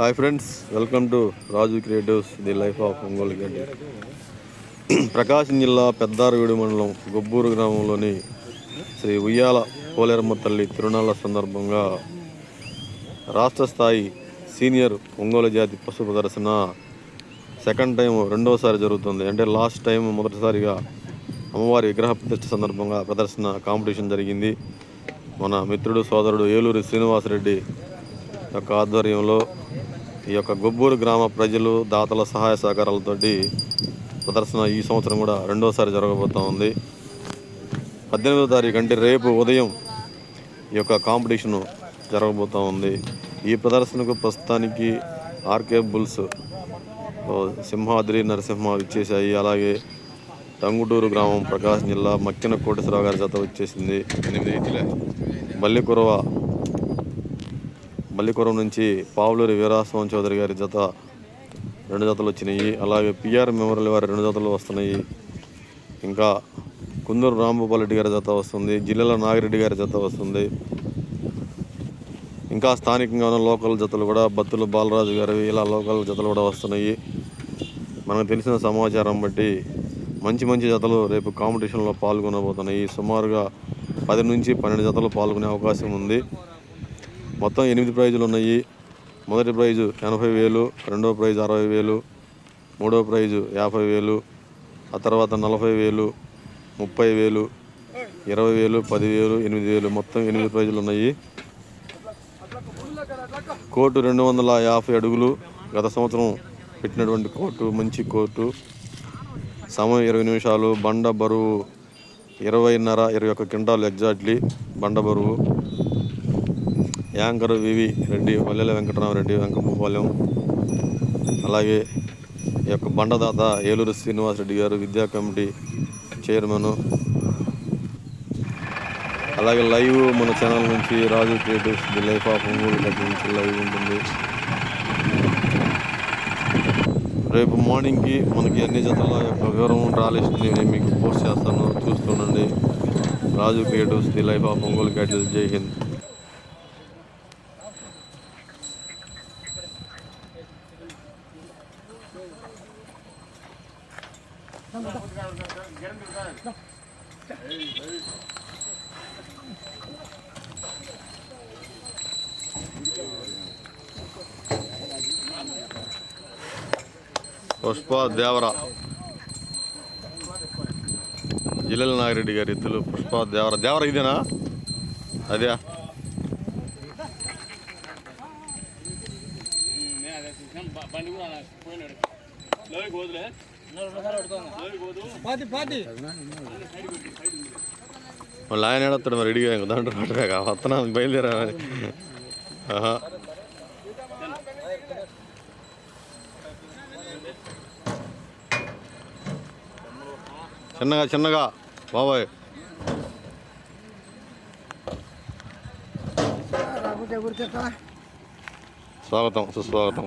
Hi friends welcome to Raju creatives the life of Ongole గడ్డి ప్రకాశం జిల్లా పెద్దారవీడు మండలం గొబ్బూరు గ్రామంలోని శ్రీ ఉయ్యాల పోలేరమ్మ తల్లి తిరునాళ్ళ సందర్భంగా రాష్ట్ర స్థాయి సీనియర్ ఒంగోలు జాతి పశు ప్రదర్శన సెకండ్ టైం రెండోసారి జరుగుతుంది. అంటే లాస్ట్ టైం మొదటిసారిగా అమ్మవారి విగ్రహ ప్రతిష్ట సందర్భంగా ప్రదర్శన కాంపిటీషన్ జరిగింది. మన మిత్రుడు సోదరుడు ఏలూరి శ్రీనివాసరెడ్డి యొక్క ఆధ్వర్యంలో ఈ యొక్క గొబ్బూరు గ్రామ ప్రజలు దాతల సహాయ సహకారాలతోటి ప్రదర్శన ఈ సంవత్సరం కూడా రెండోసారి జరగబోతూ ఉంది. పద్దెనిమిదో తారీఖు అంటే రేపు ఉదయం ఈ యొక్క కాంపిటీషన్ జరగబోతూ ఉంది. ఈ ప్రదర్శనకు ప్రస్తుతానికి ఆర్కే బుల్స్ సింహాద్రి నరసింహ ఇచ్చేసాయి అలాగే టంగుటూరు గ్రామం ప్రకాశం జిల్లా మక్కిన కోటేశ్వరరావు గారి జత వచ్చేసింది. ఎనిమిది ఇటులే. బల్లికురవ బల్లికురం నుంచి పావులూరి వీరాస్వామి చౌదరి గారి జత రెండు జతలు వచ్చినాయి. అలాగే పిఆర్ మెమోరియల్ వారి రెండు జతలు వస్తున్నాయి. ఇంకా కుందూరు రాంభూపాల్ రెడ్డి గారి జత వస్తుంది. జిల్లాల నాగిరెడ్డి గారి జత వస్తుంది. ఇంకా స్థానికంగా ఉన్న లోకల్ జతలు కూడా బత్తులు బాలరాజు గారి ఇలా లోకల్ జతలు కూడా వస్తున్నాయి. మనకు తెలిసిన సమాచారం బట్టి మంచి మంచి జతలు రేపు కాంపిటీషన్లో పాల్గొనబోతున్నాయి. సుమారుగా పది నుంచి పన్నెండు జతలు పాల్గొనే అవకాశం ఉంది. మొత్తం ఎనిమిది ప్రైజులు ఉన్నాయి. మొదటి ప్రైజు ఎనభై వేలు రెండో ప్రైజ్ అరవై వేలు మూడో ప్రైజు యాభై వేలు ఆ తర్వాత నలభై వేలు ముప్పై వేలు ఇరవై వేలు పదివేలు ఎనిమిది వేలు మొత్తం ఎనిమిది ప్రైజులు ఉన్నాయి. కోర్టు రెండు వందల యాభై అడుగులు గత సంవత్సరం పెట్టినటువంటి కోర్టు మంచి కోర్టు. సమయం ఇరవై నిమిషాలు. బండ బరువు ఇరవైన్నర ఇరవై ఒక్క క్వింటాలు ఎగ్జాక్ట్లీ బండ బరువు. యాంకర్ వివి రెడ్డి పల్లెల వెంకటరామరెడ్డి వెంకమ్మపాలెం అలాగే ఈ యొక్క బండదాత ఏలూరు శ్రీనివాసరెడ్డి గారు విద్యా కమిటీ చైర్మన్. అలాగే లైవ్ మన ఛానల్ నుంచి Raju creatives the life of Ongole నుంచి లైవ్ ఉంటుంది. రేపు మార్నింగ్కి మనకి అన్ని జతల యొక్క వివరం లిస్ట్ నేను మీకు పోస్ట్ చేస్తాను. చూస్తుండండి Raju creatives the life of Ongole cattles Jai Hind. Pushpa దేవర. జిల్లెల నాగిరెడ్డి గారి ఎత్తులు పుష్ప దేవర. దేవర ఇదేనా? అదే. పాతి పాతి వాళ్ళు ఆయన ఏడొస్తాడు మరి రెడీగా ఇంక దాంట్లో పట్టలేక వస్తున్నా బయలుదేరా. ఆహా. చిన్నగా చిన్నగా బాబాయ్. స్వాగతం సుస్వాగతం.